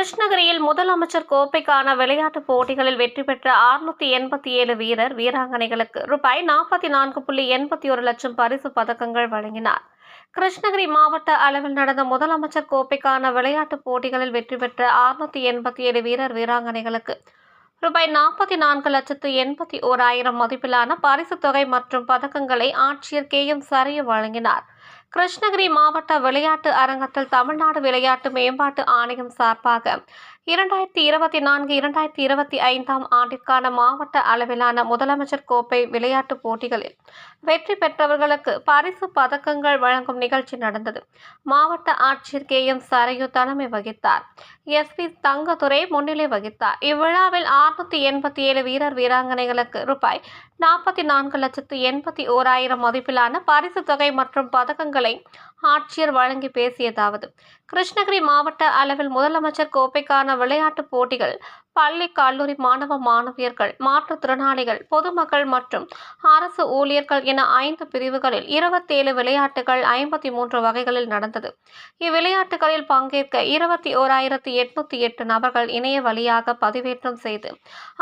கிருஷ்ணகிரியில் முதலமைச்சர் கோப்பைக்கான விளையாட்டுப் போட்டிகளில் வெற்றி பெற்ற அறுநூத்தி எண்பத்தி ஏழு வீரர் வீராங்கனைகளுக்கு ரூபாய் நாற்பத்தி நான்கு புள்ளி எண்பத்தி ஒரு லட்சம் பரிசு பதக்கங்கள் வழங்கினார். கிருஷ்ணகிரி மாவட்ட அளவில் நடந்த முதலமைச்சர் கோப்பைக்கான விளையாட்டுப் போட்டிகளில் வெற்றி பெற்ற அறுநூத்தி எண்பத்தி ஏழு வீரர் வீராங்கனைகளுக்கு ரூபாய் நாற்பத்தி நான்கு லட்சத்து எண்பத்தி ஓராயிரம் மதிப்பிலான பரிசுத் தொகை மற்றும் பதக்கங்களை ஆட்சியர் கே எம் சரிய வழங்கினார். கிருஷ்ணகிரி மாவட்ட விளையாட்டு அரங்கத்தில் தமிழ்நாடு விளையாட்டு மேம்பாட்டு ஆணையம் சார்பாக இரண்டாயிரத்தி இருபத்தி நான்கு இரண்டாயிரத்தி இருபத்தி ஐந்தாம் ஆண்டிற்கான மாவட்ட அளவிலான முதலமைச்சர் கோப்பை விளையாட்டுப் போட்டிகளில் வெற்றி பெற்றவர்களுக்கு பரிசு பதக்கங்கள் வழங்கும் நிகழ்ச்சி நடந்தது. மாவட்ட ஆட்சியர் கே. எம். சரையு தலைமை வகித்தார். எஸ்பி தங்கதுரை முன்னிலை வகித்தார். இவ்விழாவில் அறுநூத்தி எண்பத்தி ஏழு வீரர் வீராங்கனைகளுக்கு ரூபாய் நாற்பத்தி நான்கு லட்சத்து எண்பத்தி ஓராயிரம் மதிப்பிலான பரிசு தொகை மற்றும் பதக்கங்களை ஆட்சியர் வழங்கி பேசியதாவது. கிருஷ்ணகிரி மாவட்ட அளவில் முதலமைச்சர் கோப்பைக்கான விளையாட்டுப் போட்டிகள் பள்ளி கல்லூரி மாணவ மாணவியர்கள் மாற்றுத்திறனாளிகள் பொதுமக்கள் மற்றும் அரசு ஊழியர்கள் என ஐந்து பிரிவுகளில் இருபத்தேழு விளையாட்டுகள் ஐம்பத்தி மூன்று வகைகளில் நடந்தது. இவ்விளையாட்டுகளில் பங்கேற்க இருபத்தி ஓராயிரத்தி எட்நூத்தி எட்டு நபர்கள் இணைய வழியாக பதிவேற்றம் செய்து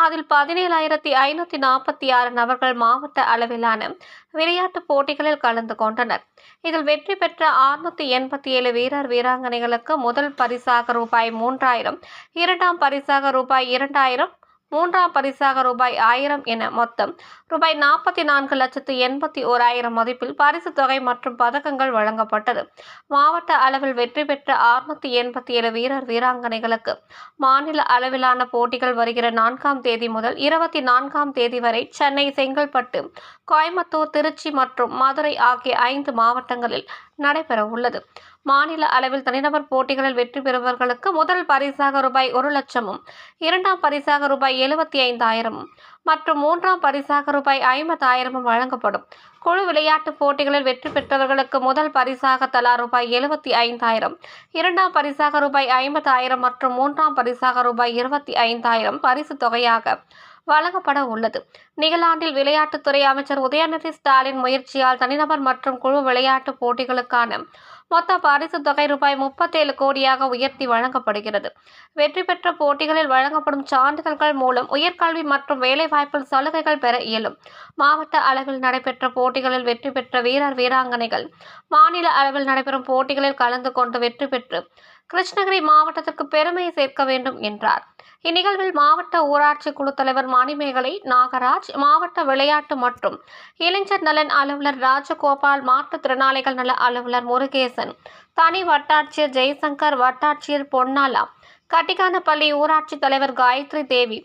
அதில் பதினேழாயிரத்தி ஐநூத்தி நாற்பத்தி ஆறு நபர்கள் மாவட்ட அளவிலான விளையாட்டுப் போட்டிகளில் கலந்து கொண்டனர். இதில் வெற்றி பெற்ற அறுநூத்தி எண்பத்தி ஏழு வீரர் வீராங்கனைகளுக்கு முதல் பரிசாக ரூபாய் மூன்றாயிரம் இரண்டாம் பரிசாக ரூபாய் இரண்டாயிரம் மூன்றாம் பரிசாக ரூபாய் ஆயிரம் என மொத்தம் ரூபாய் நாற்பத்தி நான்கு லட்சத்து எண்பத்தி ஓராயிரம் மதிப்பில் பரிசு தொகை மற்றும் பதக்கங்கள் வழங்கப்பட்டது. மாவட்ட அளவில் வெற்றி பெற்ற அறுநூத்தி எண்பத்தி ஏழு வீரர் வீராங்கனைகளுக்கு மாநில அளவிலான போட்டிகள் வருகிற நான்காம் தேதி முதல் இருபத்தி நான்காம் தேதி வரை சென்னை செங்கல்பட்டு கோயம்புத்தூர் திருச்சி மற்றும் மதுரை ஆகிய ஐந்து மாவட்டங்களில் நடைபெற உள்ளது. மாநில அளவில் தனிநபர் போட்டிகளில் வெற்றி பெறுபவர்களுக்கு முதல் பரிசாக ரூபாய் ஒரு லட்சமும் இரண்டாம் பரிசாக ரூபாய் எழுபத்தி ஐந்தாயிரமும் மற்றும் மூன்றாம் பரிசாக ரூபாய் ஐம்பதாயிரமும் வழங்கப்படும். குழு விளையாட்டுப் போட்டிகளில் வெற்றி பெற்றவர்களுக்கு முதல் பரிசாக தலா ரூபாய் எழுபத்தி ஐந்தாயிரம் இரண்டாம் பரிசாக ரூபாய் ஐம்பதாயிரம் மற்றும் மூன்றாம் பரிசாக ரூபாய் இருபத்தி ஐந்தாயிரம் பரிசு தொகையாக வழங்கப்பட உள்ளது. நிகழாண்டில் விளையாட்டுத்துறை அமைச்சர் உதயநிதி ஸ்டாலின் முயற்சியால் தனிநபர் மற்றும் குழு விளையாட்டுப் போட்டிகளுக்கான மொத்த பரிசு தொகை ரூபாய் முப்பத்தேழு கோடியாக உயர்த்தி வழங்கப்படுகிறது. வெற்றி பெற்ற போட்டிகளில் வழங்கப்படும் சான்றிதழ்கள் மூலம் உயர்கல்வி மற்றும் வேலைவாய்ப்பில் சலுகைகள் பெற இயலும். மாவட்ட அளவில் நடைபெற்ற போட்டிகளில் வெற்றி பெற்ற வீரர் வீராங்கனைகள் மாநில அளவில் நடைபெறும் போட்டிகளில் கலந்து கொண்டு வெற்றி பெற்று கிருஷ்ணகிரி மாவட்டத்திற்கு பெருமையை சேர்க்க வேண்டும் என்றார். இந்நிகழ்வில் மாவட்ட ஊராட்சி குழு தலைவர் மணிமேகலை நாகராஜ் மாவட்ட விளையாட்டு மற்றும் இளைஞர் நலன் அலுவலர் ராஜகோபால் மாற்றுத்திறனாளிகள் நல அலுவலர் முருகேசன் தனி வட்டாட்சியர் ஜெய்சங்கர் வட்டாட்சியர் பொன்னாலா கட்டிக்கானப்பள்ளி ஊராட்சி தலைவர் காயத்ரி தேவி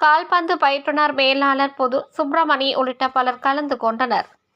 கால்பந்து பயிற்றுனர் மேலாளர் பொது சுப்பிரமணி உள்ளிட்ட பலர் கலந்து கொண்டனர்.